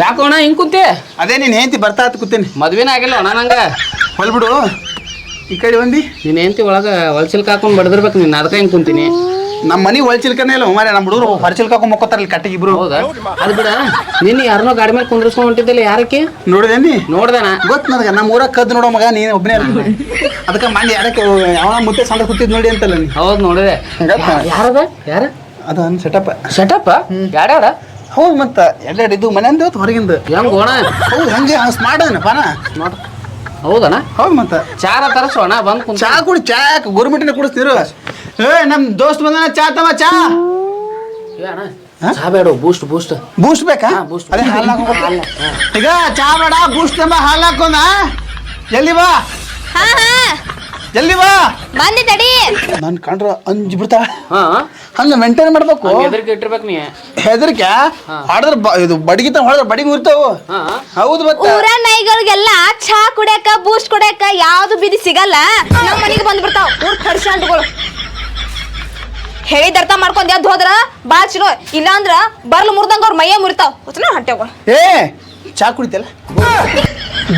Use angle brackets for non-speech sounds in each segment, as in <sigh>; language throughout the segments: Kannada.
ಯಾಕೋಣ ಹಿಂಗೆ ಕುಂತಿ ಅದೇ ನೀನ್ ಹೆಂಡತಿ ಬರ್ತಾ ಹತ್ ಕೂತೇನಿ. ಮದ್ವೆನೇ ಆಗಿಲ್ಲ ಅಣ್ಣ ನಂಗ. ಹೊಲ್ಬಿಡು. ಈ ಕಡೆ ಬಂದಿ. ನೀನ್ ಹೆಂಡತಿ ಒಳಗೆ ಹೊಲ್ಸಿಲ್ಕ ಹಾಕೊಂಡು ಬಡದಿರ್ಬೇಕು ನೀನ್ ಅದಕ್ಕೆ ಹಿಂಗ್ ಕುಂತೀನಿ. ನಮ್ಮ ಮನೆ ಹೊಲ್ಚಿಲ್ಕನೇ ಇಲ್ಲ ಮಾರೆ ನಮ್ಮ ಹುಡುಗರು ಹೊರಚಿಲ್ಕಾಕ ಮೊಕ್ಕೋತಾರಲ್ಲ ಕಟ್ಟಿಗೆ ಇಬ್ರು. ಹೌದಾ? ಅದು ಬಿಡ ನಿನ್ನ ಯಾರನ್ನೋ ಗಾಡಿ ಮೇಲೆ ಕುಂದ್ರಸ್ಕೊಂಡ್ ಹೊಂಟಿದ್ದಿಲ್ಲ ಯಾರಕ್ಕೆ? ನೋಡಿದೇನಿ ನೋಡ್ದಾನ ಗೊತ್ತು ನನಗೆ ನಮ್ಮ ಊರಾಗ ಕದ್ದು ನೋಡೋ ಮಗ ನೀನು ಒಬ್ಬನೇ ಅದಕ್ಕೆ ಮಾಡಿ ಯಾರಕ್ಕೆ ಯಾವ ಮುತ್ತೆ ಸಣ್ಣ ಕೂತಿದ್ ನೋಡಿ ಅಂತಲ್ಲ ನೀನು. ಹೌದು ನೋಡಿದೆ. ಯಾರದ? ಯಾರ? ಅದು ಸೆಟಪ್ ಸೆಟಪ್ ಯಾರ್ಯಾರ? ಹೌದು ಮತ್ತ. ಎಲ್ಲೆಡೆ ಇದು ಮನೆಯಿಂದ ಹೊರಗಿಂದ. ಹೆಂಗ್ ಗೋಣ ಹೌದು ಹಂಗೆ ಸ್ಮಾರ್ಟ್ ಅದನ್ನ ಪಾನ? ನೋಡ್ ಹೌದಣ ಹೌದು ಮತ್ತ. ಚಾರ ತರಸೋಣ ಬಂದ್ ಕುಂತ ಚಾ ಕುಡಿ ಚಾ ಗೋರ್ಮೆಂಟಿನ ಕುಡಿಸ್ತೀರು? ಏ ನಮ್ ದೋಸ್ತ್ ಬಂದ ಚಾ ತಮ್ಮ ಚಾ. ಏ ಅಣ್ಣ ಚಾ ಬೇಡ ಬೂಸ್ಟ್ ಬೂಸ್ಟ್ ಬೂಸ್ಟ್ ಬೇಕಾ. ಅದೇ ಹಾಲು ಹಾಲು, ಈಗ ಚಾ ಬೇಡ ಬೂಸ್ಟ್ ತಮ್ಮ ಹಾಲು ಹಾಕೋಣ ಎಲ್ಲಿ ಬಾ? ಹಾ ಹಾ. ಜಲ್ದಿ ಬಾ. ಬಂದಿ ತಡಿ. ನನ್ ಕಂಡ್ರ ಅಂಜ್ ಬಿಡ್ತಾ. ಹಾ. ಹಂಗ ಮೇಂಟೈನ್ ಮಾಡ್ಬೇಕು. ಹೆದರ್ಕೆ ಇಟ್ಟಿರ್ಬೇಕು ನೀ. ಹೆದರ್ಕ? ಹಾಡಿದ್ರ ಬ- ಇದು ಬಡಗಿತ ಹೊಡೆದ್ರ ಬಡಿಗೆ ಉರ್ತಾವು. ಹಾ. ಹೌದು ಮತ್ತೆ. ಊರ ನಾಯಿಗಳಿಗೆಲ್ಲ ಚಾ ಕುಡಿಯಕ ಬೂಸ್ಟ್ ಕುಡಿಯಕ ಯಾವ್ದು ಬಿದಿ ಸಿಗಲ್ಲ. ನಮ್ಮ ಮನೆಗೆ ಬಂದ್ಬಿಡ್ತಾವ ಊರ್ ಖರ್ಚಂಟ್ಗಳು ಹೇಳಿದ ಅರ್ಥ ಮಾಡ್ಕೊಂಡ್ ಎದ್ದು ಹೋದ್ರ ಬಾಳ ಚಲೋ. ಇಲ್ಲಾಂದ್ರ ಬರ್ಲು ಮುರ್ದಂಗ ಅವ್ರ ಮೈಯ ಮುರಿತಾವ್. ಗೊತ್ತನ ಹೊಟ್ಟೆಗಳು ಏ ಚಾ ಕುಡಿತಲ್ಲ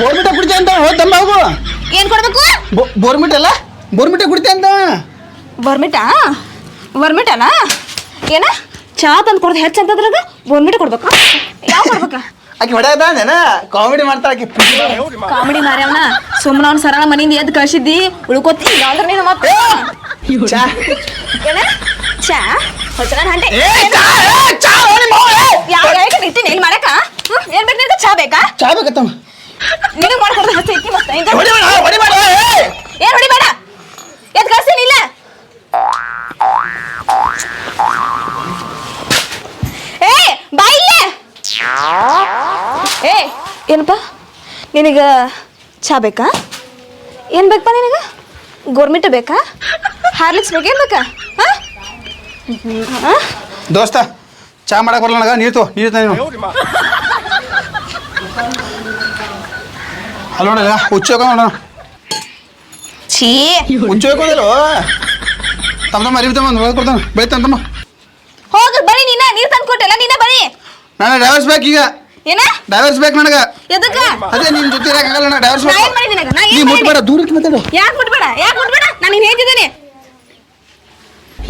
ಬೋರ್ಮಿಟ ಕುಡಿತ ಅಂತ ಹೋದಮ್ಮ ಹೋಗು. ಏನ್ ಕೊಡ್ಬೇಕು? ಬೋರ್ಮಿಟ ಅಲ್ಲ? ಬೋರ್ಮಿಟ ಕುಡಿತೆ ಅಂತ? ಬರ್ಮಿಟಾ? ಬರ್ಮಿಟನಾ? ಏನ? ಚಾ ತಂದು ಕೊಡ್ದು ಹೆಚ್ಚು ಅಂತದ್ರಾಗ ಬೋರ್ಮಿಟ ಕೊಡ್ಬೇಕು? ಯಾವ ಕೊಡ್ಬೇಕ? ಆಕೆ ಹೊಡೆಯದಾನೇನ ಕಾಮಿಡಿ ಮಾಡ್ತಾ ಆಕೆ ಕಾಮಿಡಿ ಮಾರ್ಯಾವನ ಸುಮ್ಮನ ಅವ್ನ ಸರಳ ಮನಿಯಿಂದ ಎದ್ದು ಕಳ್ಸಿದ್ದಿ. ಉಳ್ಕೋತಿ. ಇಲ್ಲಾಂದ್ರ ನೀನು ಮತ್ತೆ? ಚಾ. ಏನ? ಚಾ? ಹೊಸನ ಹಂಟೆ. ಯಾವ ಇಟ್ಟಿನಿ ಇಲ್ಲಿ ಮಾಡಕ ಹ್ಮ್? ಏನ್ ಬೇಕು ನಿನಗೆ? ಚಾ ಬೇಕಾ? ಚಾ ಬೇಕತ್ತಮ್ಮ. ನಿನಗೆ ಹೊಡಿ ಬೇಡ, ಹೊಡಿ ಏ. ಏನ್ ಹೊಡಿಬೇಡ ಎದ್ ಕಳ್ಸ್ತೀನಿ ಇಲ್ಲ. ಏ ಬಾ ಇಲ್ಲೇ. ಏ ಏನಪ್ಪ? ನಿನಗ ಚಾ ಬೇಕಾ? ಏನು ಬೇಕಪ್ಪ ನಿನಗ? ಗೋರ್ಮೆಂಟ್ ಬೇಕಾ? ಹಾರ್ಲಿಕ್ಸ್ ಬೇಕೇನ್ ಬೇಕಾ? ಹಾ? ದೋಸ್ತ ಚಾ ಮಾಡಕ್ ಬರಲ್ಲ ನನಗ ನೀರ್ತು ತೋ ನೀರು ನೀನು. ಅಲ್ಲ ನೋಡ ಹುಚ್ಚ ನೋಡ ಛೀ. ಹುಚ್ಚ ಹೋಗೋದಿಲ್ಲ ತಮ್ಮ ತಮ್ಮ ಅರಿವಿ ತಮ್ಮ ಕೊಡ್ತಾನ. ಬೆಳಿತಾನ ತಮ್ಮ ಹೋಗ ಬರೀ ನೀನ ನೀರ್ ತಂದು ಕೊಟ್ಟಲ್ಲ ನೀನ ಬರೀ. ನಾನು ಡ್ರೈವರ್ಸ್ ಬೇಕು ಈಗ. ಏನ? ಡ್ರೈವರ್ಸ್ ಬೇಕು ನನಗ. ಎದಕ್ಕ? ಅದೇ ನಿನ್ ಜೊತೆ ಇರಕ್ಕಾಗಲ್ಲ ನಾ ಡೈವರ್ಸ್ ನಾ ಏನ್ ಮಾಡಿ ನಿನಗ? ನಾ ನೀ ಏನ್ ಮುಟ್ಬೇಡ ದೂರಕ್ಕೆ ಮಾತಾಡು. ಯಾಕೆ ಮುಟ್ಬೇಡ? ಯಾಕೆ ಮುಟ್ಬೇಡ? ನಾನು ನಿನ್ ಹೇಳ್ತಿದ್ದೇನೆ.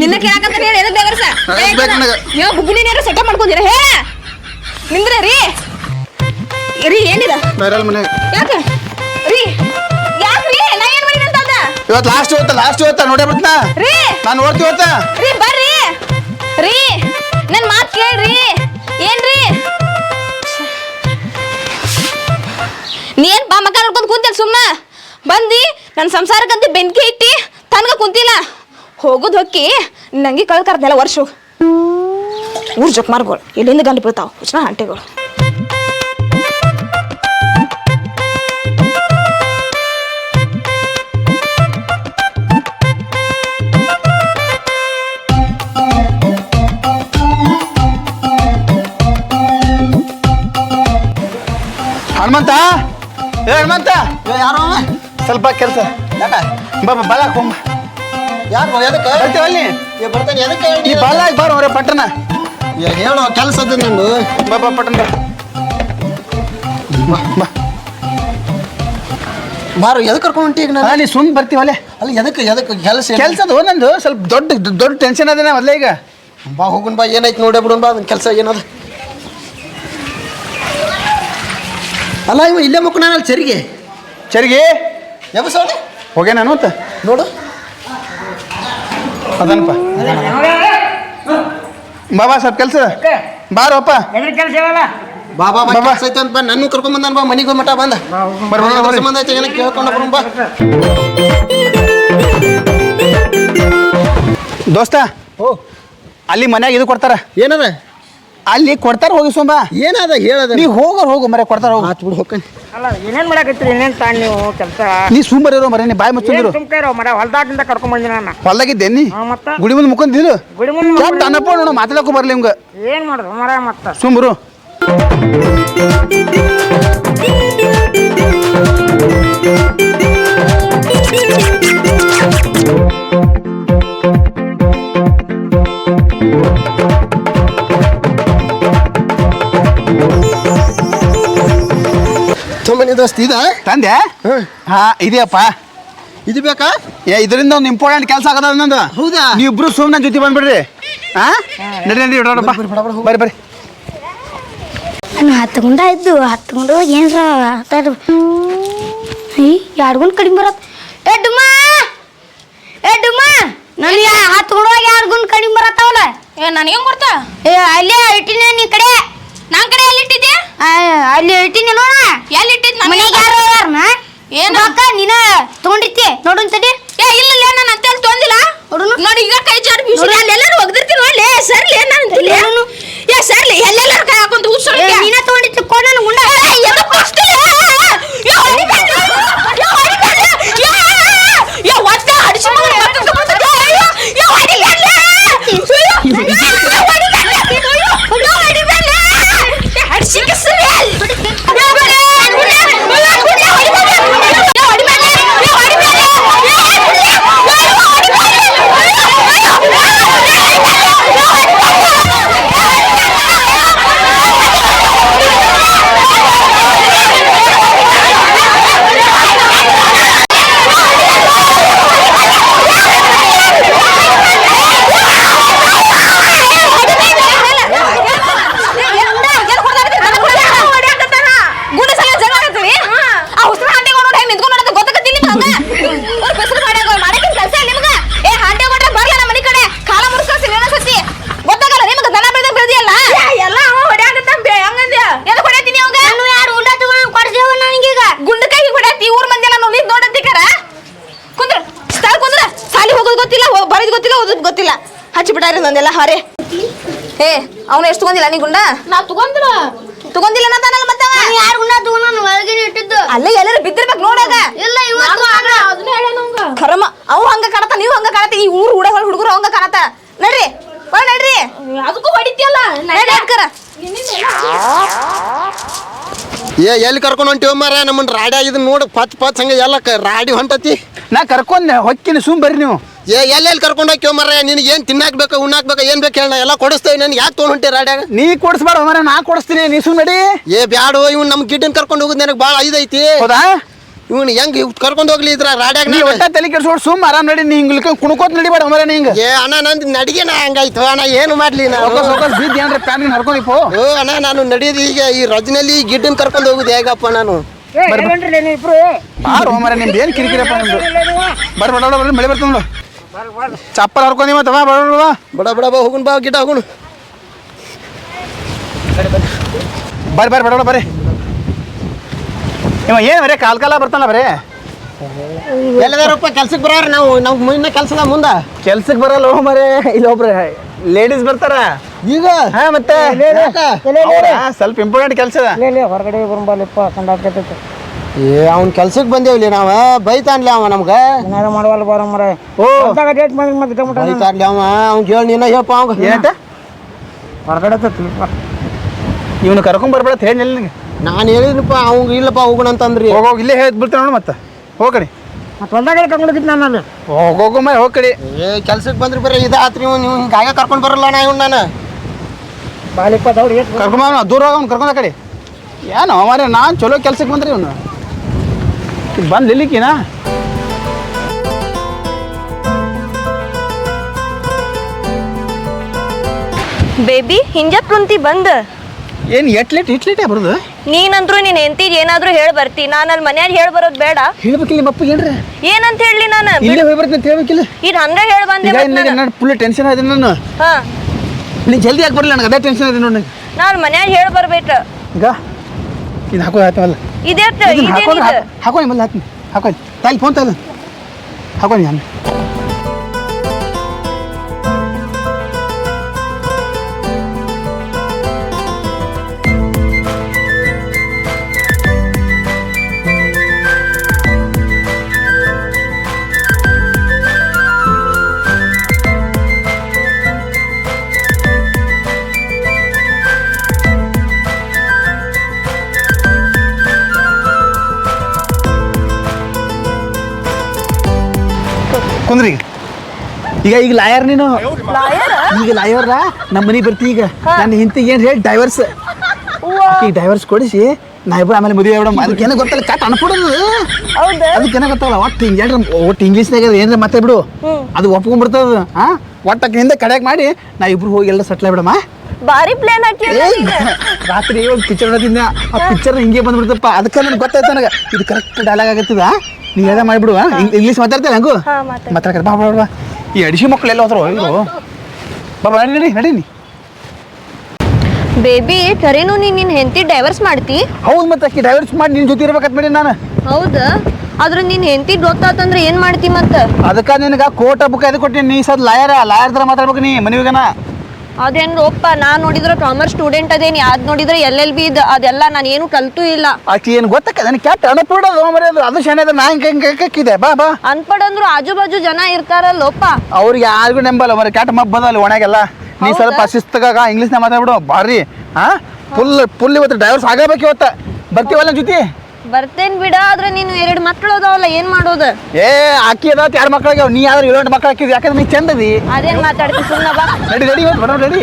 ನಿನ್ನ ಕೇಳಕಂತ ಹೇಳಿ ಎದಕ್ ಬೇಗರ್ಸ ಎದಕ್ ಬೇಕು ನನಗ? ನೀವು ಬುಗ್ಗಿನ ಸೆಟಪ್ ಮಾಡ್ಕೊಂಡಿರ? ಹೇ ನಿಂದ್ರ ರೀ. ರೀ ಏನಿದ? ಬೈರಲ್ ಮನೆ ಯಾಕೆ? ರೀ ಯಾಕ್ರಿ ನಾ ಏನ್ ಮಾಡಿನ ಅಂತ ಅದ? ಇವತ್ತು ಲಾಸ್ಟ್ ಇವತ್ತ ಲಾಸ್ಟ್ ಇವತ್ತ ನೋಡೇ ಬಿಡ್ತಾ ರೀ. ನಾನು ಇವತ್ತ ರೀ ಬರ್ರಿ. ರೀ ನನ್ ಮಾತ್ ಕೇಳ್ರಿ. ಏನ್ರಿ ನೀ ಏನ್ ಬಾ ಮಕ್ಕ ನೋಡ್ಕೊಂಡ್ ಕುಂತಿಲ್ಲ ಸುಮ್ಮ ಬಂದಿ ನನ್ನ ಸಂಸಾರಕ್ಕಂತ ಬೆಂಕಿ ಇಟ್ಟಿ ತನಗ ಕುಂತಿಲ್ಲ. ಹೋಗುದ್ ಹೊಕ್ಕಿ ನಂಗೆ ಕಳ್ಕರ್ದೆಲ್ಲ ವರ್ಷ. ಊರ್ ಜೊಕ್ಮಾರ್ಗಳು ಇಲ್ಲಿಂದ ಗಂಡು ಬೀಳ್ತಾವ. ಹಂಟೆಗಳು. ಹನುಮಂತ? ಏ ಹನುಮಂತ? ಯಾರು ಸ್ವಲ್ಪ ಕೆಲಸ. ಯಾಕ? ಬಾ ಬಾ ಬಾಲಾಕ್ ಹೋಮ್ಮ ಯಾರು ಎದಕ್ಕೆ? ಬರ್ತೀವಿ ಅಲ್ಲಿ? ಏ, ಬರ್ತಾನೆ. ಎದಕ್ಕೆ ಈ ಬಾಲಾಕ್ ಬಾರ ಅವ್ರೆ ಪಟ್ಟಣ. ಹೇಳು ಕೆಲಸ ಅದ ನಂದು. ಬಾ ಬಾ ಪಟ್ಟಣ ಬಾ. ಬಾ. ಬಾರು ಎದಕ್ಕೆ ಕರ್ಕೊಂಡು ಹೊಂಟಿ ಈಗ ನಾನು? ಅಲ್ಲಿ ಸುಮ್ ಬರ್ತೀವಲ್ಲೇ ಅಲ್ಲಿ. ಎದಕ್ಕೆ ಎದಕ್ಕೆ ಕೆಲಸ ಕೆಲ್ಸದು ನಂದು ಸ್ವಲ್ಪ ದೊಡ್ಡ ದೊಡ್ಡ ಟೆನ್ಷನ್ ಅದೇನ ಮೊದಲೇ ಈಗ. ಬಾ ಹೋಗುನ್ ಬಾ ಏನಾಯ್ತು ನೋಡೇ ಬಿಡೋಣ ಬಾ ಅದನ್ನ ಕೆಲಸ ಏನದ ಅಲ್ಲ ಇವ ಇಲ್ಲೇ ಮುಕ್ಕನ ಅಲ್ಲಿ ಚರಿಗೆ? ಚರಿಗೆ ಎಬಸೋಡಿ ಹೋಗೇ ನಾನು ಅಂತ. ನೋಡು. ಅದನಪ್ಪ. ಬಾಬಾ ಸ್ವಲ್ಪ ಕೆಲಸ? ಬಾರಪ್ಪ. ಎದ್ರ ಕೆಲಸ ಇರಲ್ಲ. ಬಾ ಬಾ ಬಾ ಬಾ, ಬಾ. ಕೆಲಸ ಐತೆ ಅಂತ ಬಾ ನನ್ನ ಕರ್ಕೊಂಡ್ ಬಂದಾನ ಬಾ ಮನಿಗೆ ಮಠ ಬಂದ. ಸಂಬಂಧ ಐತೆ ಏನಕ್ಕೆ ಕೇಳ್ಕೊಂಡು ಬರೋಣ ಬಾ. ದೋಸ್ತ ಓ. ಅಲ್ಲಿ ಮನ್ಯಾಗ ಇದು ಕೊಡ್ತಾರ. ಏನದ? ಅಲ್ಲಿ ಕೊಡ್ತಾರ ಹೋಗಿ ಸೋಂಬಾ. ಏನಾದ ಹೇಳದ? ನೀ ಹೋಗೋರು ಹೋಗು ಮರೆ ಕೊಡ್ತಾರ ಹೋಗು. ಆತ್ ಬಿಡು ಹೋಗ್ತಾನೆ ಅಲ್ಲ ಏನೇನ್ ಮಾಡಕತ್ತೀರಿ? ಏನೇನ್ ತಾಂಡ್ ನೀವು ಕೆಲಸ? ನೀ ಸುಮ್ಮನೆ ಇರೋ ಮರೆ ನೀ ಬಾಯಿ ಮುಚ್ಚಿದ್ರು ಸುಮ್ಕ ಇರೋ ಮರ? ಹೊಲ್ದಾಟಿಂದ ಕರ್ಕೊಂಡ್ ಬಂದಿನ ನಾನು. ಹೊಲ್ದಾಗಿದ್ದೆ ನೀ? ಮತ್ತ? ಗುಡಿ ಮುಂದೆ ಮುಕ್ಕೊಂದಿದ್ರು ಗುಡಿ ಮುಂದೆ ಅನ್ನಪ್ಪ ನೋಡು ಮಾತಾಡಕ್ಕೂ ಬರ್ಲಿ ನಿಮ್ಗೆ. ಏನ್ ಮಾಡ್ರಿ ಮರ ಮತ್ತ? ಸುಮ್ರು ದೋಸ್ತ ಇದ? ತಂದೆ? ಹಾ. ಇದೆಯಪ್ಪ. ಇದು ಬೇಕಾ? ಏ ಇದರಿಂದ ಒಂದು ಇಂಪಾರ್ಟೆಂಟ್ ಕೆಲಸ ಆಗದ ನಂದು. ಹೌದಾ? ನೀವಿಬ್ರು ಸುಮ್ಮನೆ ಜೊತೆ ಬಂದ್ಬಿಡ್ರಿ. ಹಾ. ನಡಿ ನಡಿ ಇಡೋಣಪ್ಪ ಬರ್ರಿ ಬರ್ರಿ ನಾನು ಹತ್ತು ಗುಂಡ ಇದ್ದು ಹತ್ತು ಗುಂಡ ಏನ್ರ ಈ ಎರಡು ಗುಂಡ್ ಕಡಿಮೆ ಬರತ್. ಎಡ್ಡುಮ್ಮ! ಎಡ್ಡುಮ್ಮ! ನನಗೆ ಹತ್ತು ಗುಂಡವಾಗ ಎರಡು ಗುಂಡ್ ಕಡಿಮೆ ಬರತ್ತವಲ್ಲ ಏ ನನಗೆ ಬರ್ತಾ ಏ ಅಲ್ಲೇ ಇಟ್ಟಿನ ನೀ ಕಡೆ. ನನ್ನ ಕಡೆ ಅಲ್ಲಿ ಇಟ್ಟಿದ್ದೆ? ಆ, ಅಲ್ಲಿ ಇಟ್ಟಿನ ನೋಡ. ಎಲ್ಲಿ ಇಟ್ಟಿದ್ ಮನೆಗೆ ಯಾರು ಯಾರನ್ನ ಏನು? ಅಕ್ಕ ನೀನ ತಗೊಂಡಿರ್ತಿ ನೋಡು ತಡಿ ಏ ಇಲ್ಲ ಇಲ್ಲ ನಾನು ಅಂತೇಳಿ ತೊಂದಿಲ್ಲ. ನೋಡು ನೋಡಿ ಈಗ ಕೈ ಜಾರಿ ಬೀಸಿ. ನೋಡು. ಅಲ್ಲೆಲ್ಲರೂ ಒಗ್ದಿರ್ತೀನಿ ಒಳ್ಳೆ ಸರ್ಲಿ ನಾನು ಅಂತಿಲ್ಲ. ಏ ಸರ್ಲಿ ಎಲ್ಲೆಲ್ಲರೂ ಕೈ ಹಾಕೊಂತ ಏ, ಉಸ್ಸರ್ಕೆ ನೀನ ತಗೊಂಡಿತ್ತು ಗುಂಡ ಎದಕ್ಕೆ ಹೊಡ್ಸ್ತಿಲ್ಲ? ಏ, ಹೊಡಿಬೇಡ. ಏ, ಹೊಡಿಬೇಡ. ಏ, ಏ, ಒತ್ತ ಹಡಿಸಿ ಮಗನ ಮಕ್ಕಳ್ಗೆ ಬರ್ತದೆ. ಅಯ್ಯೋ, ಏ, ಹೊಡಿಬೇಡ. ಅಯ್ಯೋ, ಏ, ಹೊಡಿಬೇಡ. ಅಯ್ಯೋ, ಏ, ಹೊಡಿಬೇಡ. ಏ, ಹಡ್ಸಿ ಕಿಸ್ರಿ. ಏ, ಬಿಡಿ. ಏ, ಬಿಡಿ. ಅಯ್ಯೋ, ಬಿಡಿ, ಹೊಡಿಬೇಡ. ಏ, ಹೊಡಿಬೇಡ. ಏ, ಹೊಡಿಬೇಡ. ಏ, ಬಿಡಿ. ಅಯ್ಯೋ, ಹೊಡಿಬೇಡ. ಗುಂಡು ಸಲ ಜಗಳ ಆಡ್ತೀವಿ ಆ ಉಸ್ರ ಹಾಂಡೆ ನೋಡಿ ಹೆಂಗ್ ನಿಂತ್ಕೊಂಡು ನೋಡೋದು ಗೊತ್ತಾಗತ್ತಿಲ್ಲ ನಿಮ್ಗೆ ಹಂಗ ಅವ್ರ ಬೆಸರು ಮಾಡ್ಯಾಗ ಮಾಡಕ್ಕೆ ಕೆಲಸ ಇಲ್ಲ ನಿಮ್ಗೆ ಏ ಹಾಂಡೆ ಕೊಟ್ರೆ ಬರ್ಲ ನಮ್ಮ ಮನೆ ಕಡೆ ಕಾಲ ಮುರ್ಸ್ಕೊಳ್ತೀನಿ ಏನೋ ಸತಿ ಗೊತ್ತಾಗಲ್ಲ ನಿಮ್ಗೆ ದನ ಬೆಳೆದ ಬೆಳೆದಿಯಲ್ಲ ಎಲ್ಲ ಅವ ಹೊಡ್ಯಾಕತ್ತ ಹಂಗಂದ್ಯ ಎದಕ್ಕೆ ಹೊಡ್ಯಾತೀನಿ ಅವಾಗ ನಾನು ಯಾರು ಉಂಡ ತಗೊಂಡು ಕೊಡ್ಸೇವ ನನಗೀಗ ಗುಂಡ ಕೈ ಹೊಡ್ಯಾತಿ ಊರ್ ಮಂದಿ ಎಲ್ಲ ನೋಡಿ ನೋಡತ್ತಿಕರ ಕುಂದ್ರ ಸ್ಥಳ ಕುಂದ್ರ ಸಾಲಿ ಹೋಗೋದು ಗೊತ್ತಿಲ್ಲ ಹೋ- ಬರೋದು ಗೊತ್ತಿಲ್ಲ ಓದೋದು ಗೊತ್ತಿಲ್ಲ ಹಚ್ಚಿ ಹರೆ ಹೇ ಏ ಅವನು ಎಷ್ಟು ತಗೊಂಡಿಲ್ಲ ನೀ ಗುಂಡ? ನಾ ತಗೊಂದಿಲ್ಲ ತಗೊಂದಿಲ್ಲ ಅನ್ನತಾನಲ್ಲ ಮತ್ತೆ ಅವ. ಯಾರು ಗುಂಡ ತಗೊಂಡ ನಾನು ಒಳಗೇನೆ ಇಟ್ಟಿದ್ದು? ಅಲ್ಲೇ ಎಲ್ಲರೂ ಬಿದ್ದಿರ್ಬೇಕು ನೋಡಾಗ ಇಲ್ಲ ಇವತ್ತು ಖರಮ ಅವು ಹಂಗ ಕಾಣತ ನೀವು ಹಂಗ ಕಾಣತ ಈ ಊರು ಹುಡುಗ ಹುಡುಗರು ಹಂಗ ಕಾಣತ್ತ. ನಡ್ರಿ ಒಳ ನಡ್ರಿ. ಅದಕ್ಕೂ ಹೊಡಿತಿಯಲ್ಲ? ನಡ್ರಿ ಅದ್ಕರ. ಏ ಎಲ್ಲಿ ಕರ್ಕೊಂಡು ಹೊಂಟಿವ ಮಾರ ನಮ್ಮನ್ನ ರಾಡಿ ಆಗಿದ್ ನೋಡು ಪಚ್ ಪಚ್ ಹಂಗೆ ಎಲ್ಲ ಕ- ರಾಡಿ ಹೊಂಟತಿ. ನಾ ಕರ್ಕೊಂಡ್ ಹೊಕ್ಕಿನ ಸುಮ್ ಬರ್ರಿ ನೀವು. ಏ ಎಲ್ಲೆಲ್ಲಿ ಕರ್ಕೊಂಡು ಹೋಗ್ಯೋ ಮರ ನಿನಗೆ ಏನು ತಿನ್ನಾಕ್ ಬೇಕು ಉಣ್ಣಾಕ್ ಬೇಕು ಏನು ಬೇಕು ಹೇಳ ಎಲ್ಲ ಕೊಡಿಸ್ತೇವೆ. ನನಗೆ ಯಾಕೆ ತೊಗೊಂಡು ಹೊಂಟಿ ರಾಡ್ಯಾಗ? ನೀ ಕೊಡಿಸ್ಬಾರ ಮರ ನಾ ಕೊಡಿಸ್ತೀನಿ. ನೀ ಸುಮ್ ನಡಿ. ಏ ಬ್ಯಾಡು ಇವ್ನು ನಮ್ಮ ಗಿಡ್ಡನ್ ಕರ್ಕೊಂಡು ಹೋಗೋದು ನನಗೆ ಭಾಳ ಐದೈತಿ ಹೌದಾ? ಇವ್ನು ಹೆಂಗ್ ಕರ್ಕೊಂಡು ಹೋಗ್ಲಿ ಇದ್ರ ರಾಡ್ಯಾಗ ನೀ? ಒಟ್ಟ ತಲೆ ಕೆಡ್ಸೋಡ್ ಸುಮ್ ಆರಾಮ್ ನಡಿ. ನೀ ಹಿಂಗ್ ಕುಣ್ಕೋತ್ ನಡಿಬೇಡ ಮರ ನೀ ಹಿಂಗ. ಏ ಅಣ್ಣ ನಂದು ನಡಿಗೆ ನಾ ಹಂಗಾಯ್ತು. ಅಣ್ಣ ಏನು ಮಾಡ್ಲಿ ಸೊಕಸ್ ಬಿದ್ದು ಏನ್ರ ಪ್ಯಾನ್ ಹರ್ಕೊಂಡಿಪ್ಪು ಓ ಅಣ್ಣ ನಾನು ನಡೀದು ಈಗ ಈ ರಜನಲ್ಲಿ ಗಿಡ್ಡನ್ ಕರ್ಕೊಂಡು ಹೋಗುದು ಹೇಗಪ್ಪ ನಾನು? ಏ ಎಲ್ಲೊಂಡ್ರಿ ನೀವು ಇಬ್ರು ಬಾರೋ ಮರ ನಿಮ್ದು ಏನು ಕಿರಿಕಿರಪ್ಪ ನಿಮ್ದು? ಬರ್ರಿ ಬಡ ಬರ್ರಿ ಮಳೆ ಬರ್ತಾವ ನೋಡು. ಚಪ್ಪಲ್ ಹರ್ಕೊಂಡಿ ಮತ್ತೆ ಬಾ ಬಡ ಬಡ ಬಡ ಬಾ ಹೋಗುನ್ ಬಾ ಗಿಡ ಹೋಗುಣ ಬರ್ರಿ ಬರ್ರಿ ಬಡ ಬರ್ರಿ ಇವ ಏನು ಬರೇ ಕಾಲ್ ಕಾಲ ಬರ್ತಾನ ಬರೇ ಎಲ್ಲದಾರಪ್ಪ ಕೆಲ್ಸಕ್ಕೆ ಬರೋರು ನಾವು ನಾವು ಮುಂದೆ ಕೆಲ್ಸದ ಮುಂದೆ. ಕೆಲ್ಸಕ್ಕೆ ಬರಲ್ಲ ಮರೇ ಇಲ್ಲಿ ಒಬ್ರು ಲೇಡೀಸ್ ಬರ್ತಾರ. ಈಗ? ಹಾ ಮತ್ತೆ? ಸ್ವಲ್ಪ ಇಂಪಾರ್ಟೆಂಟ್ ಕೆಲಸ ಹೊರಗಡೆ ಬರಂಬಲ್ಲಪ್ಪ ಕಂಡಾಕತ್ತೈತೆ ಏ ಅವ್ನ ಕೆಲ್ಸಕ್ಕೆ ಬಂದೇವ್ಲಿ ನಾವ? ಬೈತಾನ್ಲಿ ಅವ ನಮ್ಗ? ಏನಾರ ಮಾಡವಲ್ಲ ಬರೋ ಮರ. ಓ. ಡೇಟ್ ಮಾಡಿ ಮತ್ತೆ ಇಟ್ಕೊಂಬಿಟ್ಟ ಬೈತಾನ್ಲಿ ಅವ. ಅವ್ನ್ ಹೇಳಿ ನೀನ ಹೇಳಪ್ಪ ಅವಂಗ. ಏನಂತ ಹೊರಗಡೆ ಇವನು ಕರ್ಕೊಂಡ್ ಬರ್ಬೇಡ ಹೇಳಿ ನಾನು ಹೇಳಿದ್ನಪ್ಪ ಅವಂಗ ಇಲ್ಲಪ್ಪ ಹೋಗೋಣ ಅಂತಂದ್ರಿ. ಹೋಗೋಗಿ ಇಲ್ಲೇ ಹೇಳಿ ಬಿಡ್ತಾನ ಮತ್ತೆ. ಹೋಗಡಿ ಮತ್ತೆ ಹೊಲ್ದಾಗ ಕರ್ಕೊಂಡೋಗಿದ್ ನಾನು ಹೋಗೋಗು ಮರ ಹೋಗಡಿ ಏ ಕೆಲ್ಸಕ್ಕೆ ಬಂದ್ರಿ ಬರೀ ಇದಾತ್ರಿ ನೀವು ನೀವು ಹಿಂಗಾಗ ಕರ್ಕೊಂಡು ಬರಲ್ಲ ನಾ ಇವನು ನಾನು. ಬಾಲಿಪ್ಪ ದೌಡ್ ಏಟ್. ಕರ್ಕೊಂಡ್ ದೂರ ಅವ್ನು ಕರ್ಕೊಂಡು ಆ ಕಡೆ. ಏನೋ ಮಾರೇ ನಾನು ಚಲೋ ಕೆಲ್ಸಕ್ಕೆ ಬಂದ್ರಿ ಇವನು. ಬಂದು ಇಲ್ಲಿಕಿನಾ ಬೇಬಿ ಹಿಂಜ ಕುಂತಿ ಬಂದ. ಏನು ಎಟ್ಲೆಟ್ ಇಟ್ಲೆಟೇ ಬರೋದು? ನೀನಂದ್ರು ನೀನ್ ಹೆಂಡತಿಗೆ ಏನಾದ್ರೂ ಹೇಳಿ ಬರ್ತಿ. ನಾನು ಅಲ್ಲಿ ಮನ್ಯಾಗ ಹೇಳಿ ಬರೋದು ಬೇಡ. ಹೇಳ್ಬೇಕಿಲ್ಲ ನಿಮ್ಮ ಅಪ್ಪಗೆ ಏನ್ರಿ? ಏನಂತ ಹೇಳಿ ನಾನು? ಇಲ್ಲೇ ಹೋಗಿ ಬರ್ತೀನಿ ಅಂತ ಹೇಳ್ಬೇಕಿಲ್ಲ. ಈಗ ಹಂಗ ಹೇಳಿ ಬಂದೆ ಈಗ ನಾನು. ಫುಲ್ ಟೆನ್ಷನ್ ಆಯ್ತು ನಾನು. ಹಾ. ನೀ ಜಲ್ದಿ ಯಾಕೆ ಬರಲಿಲ್ಲ ನನಗೆ? ಅದೇ ಟೆನ್ಷನ್ ಇದೆ ನೋಡಿ ನಾನು ಮನ್ಯಾಗ ಹೇಳಿ ಬರ್ಬೇಕು. ಈಗ? ಇದು ಹಾಕೋ ಆಯ್ತವಲ್ಲ ಇದೇ ಹಾಕೊಂಡ್ರೆ ಹಾಕೋ ಮೊದಲು ಹಾಕ್ತೀನಿ. ಹಾಕೋ ತಾಯಿ ಫೋನ್ ತಲ್ಲ ಹಾಕೋ ಕುಂದ್ರಿ. ಈಗ ಈಗ ಲಾಯರ್ ನೀನು. ಈಗ ಲಾಯರ್ ನಮ್ಮ ಮನೆಗೆ ಬರ್ತಿ ಈಗ. ನನ್ನ ಹಿಂತಿಗೆ ಏನು ಹೇಳಿ ಡೈವರ್ಸ್ ಈಗ ಡೈವರ್ಸ್ ಕೊಡಿಸಿ ನಾ ಇಬ್ಬರು ಆಮೇಲೆ ಮದುವೆ ಬಿಡಮ್ <laughs> ಅದಕ್ಕೇನೋ ಗೊತ್ತಲ್ಲ ಕಟ್ ಅನ್ಕೊಡೋದು. ಅದಕ್ಕೆ ಏನೋ ಗೊತ್ತಲ್ಲ ಒಟ್ಟು ಹಿಂಗೆ ಹೇಳ್ರಿ ಒಟ್ಟು ಇಂಗ್ಲೀಷ್ನಾಗ ಏನಾರ ಮತ್ತೆ ಬಿಡು. ಅದು ಒಪ್ಕೊಂಡ್ಬಿಡ್ತದ ಹಾಂ ಒಟ್ಟಕ್ಕೆ ಹಿಂದೆ ಕಡೆಯಾಗಿ ಮಾಡಿ ನಾ ಇಬ್ರು ಹೋಗಿ ಎಲ್ಲ ಸೆಟ್ಲ್ ಬಿಡಮ್ಮ ಬಾರಿ ಪ್ಲಾನ್ ಹಾಕಿ ರಾತ್ರಿ ಒಂದು ಪಿಕ್ಚರ್ ನೋಡಿದ್ನ ಆ ಪಿಕ್ಚರ್ ಹಿಂಗೆ ಬಂದ್ಬಿಡ್ತಪ್ಪ ಅದಕ್ಕೆ ನನಗೆ ಗೊತ್ತಾಯ್ತು ನನಗೆ. ಇದು ಕರೆಕ್ಟ್ ಡೈಲಾಗ್ ಆಗತ್ತದ ನೀ ಅದ ಮಾಡಿಬಿಡುವ ಇಂಗ್ಲೀಷ್ ಮಾತಾಡ್ತೇನೆ ಹಂಗು? ಮಾತಾಡ್ತಾರೆ ಬಾ ಬಾ ಬಾ ಈ ಅಡಿಸಿ ಮಕ್ಕಳು ಎಲ್ಲ ಹೋದ್ರು ಇವರು ಬಾ ಬಾ ನಡಿ ನಡಿ ನಡೀನಿ ಬೇಬಿ ಕರೇನು ನೀನು ನಿನ್ನ ಹೆಂಡತಿ ಡೈವರ್ಸ್ ಮಾಡ್ತಿ? ಹೌದು ಮತ್ತೆ ಅಕ್ಕಿ ಡೈವರ್ಸ್ ಮಾಡಿ ನಿನ್ನ ಜೊತೆ ಇರ್ಬೇಕಂತ ಮಾಡಿ ನಾನು. ಹೌದು? ಆದ್ರೆ ನಿನ್ನ ಹೆಂಡತಿ ಗೊತ್ತಾತಂದ್ರೆ ಏನು ಮಾಡ್ತಿ ಮತ್ತೆ? ಅದಕ್ಕೆ ನಿನಗೆ ಕೋಟ ಬುಕ್ ಎದು ಕೊಟ್ಟಿನಿ ನೀ ಸದ್ ಲಾಯರ ಲಾಯರ್ ಥರ ಮಾತಾಡ್ಬೇಕು ನೀ ಮನೆಗನ. ಅದೇನ್ ಒಪ್ಪ ನಾ ನೋಡಿದ್ರೆ ಕಾಮರ್ಸ್ ಸ್ಟೂಡೆಂಟ್ ಅದೇನಿ ಅದ್ ನೋಡಿದ್ರೆ ಎಲ್ ಎಲ್ ಬಿ ಅದೆಲ್ಲ ನಾನು ಏನು ಕಲ್ತೂ ಇಲ್ಲ. ಆಕಿ ಏನು ಗೊತ್ತಕ್ಕ ನನಗೆ ಕ್ಯಾಟ್ ಮರಿ ಅದು ಶನಿ ಅದ ನಾ ಹಿಂಗೆ ಬಾ ಬಾ. ಅನ್ಪಡ್ ಅಂದ್ರು ಆಜು ಬಾಜು ಜನ ಇರ್ತಾರಲ್ಲೋಪ್ಪ ಅವ್ರಿಗೆ ಯಾರಿಗೂ ನಂಬಲ್ಲ ಮರಿ ಕ್ಯಾಟ್ ಮಬ್ಬದ ಅಲ್ಲಿ ಒಣಗೆಲ್ಲ. ನೀ ಸ್ವಲ್ಪ ಶಿಸ್ತಗಾಗ ಇಂಗ್ಲೀಷ್ನ ಮಾತಾಡ್ಬಿಡು. ಬಾರಿ ಹಾ ಫುಲ್ ಫುಲ್ ಇವತ್ತು ಡೈವರ್ಸ್ ಆಗಬೇಕು ಇವತ್ತು ಬರ್ತೀವಲ್ಲ ಜೊತೆ? ಬರ್ತೇನ್ ಬಿಡ ಆದ್ರೆ ನೀನು ಎರಡು ಮಕ್ಳು ಅದಾವಲ್ಲ ಏನ್ ಮಾಡೋದು? ಏ ಅಕ್ಕಿ ಅದಾವತ್ ಯಾರು ಮಕ್ಕಳಿಗೆ ನೀ ಆದ್ರೆ ಏಳು ಮಕ್ಕಳು ಹಾಕಿದ್ವಿ ಯಾಕಂದ್ರೆ ನೀ ಚಂದದಿ. ಅದೇನ್ ಮಾತಾಡ್ತಿ ಸುಮ್ಮನೆ ಬಾ. ನಡಿ ನಡಿ ಇವತ್ತು ಬಡ ನಡಿ.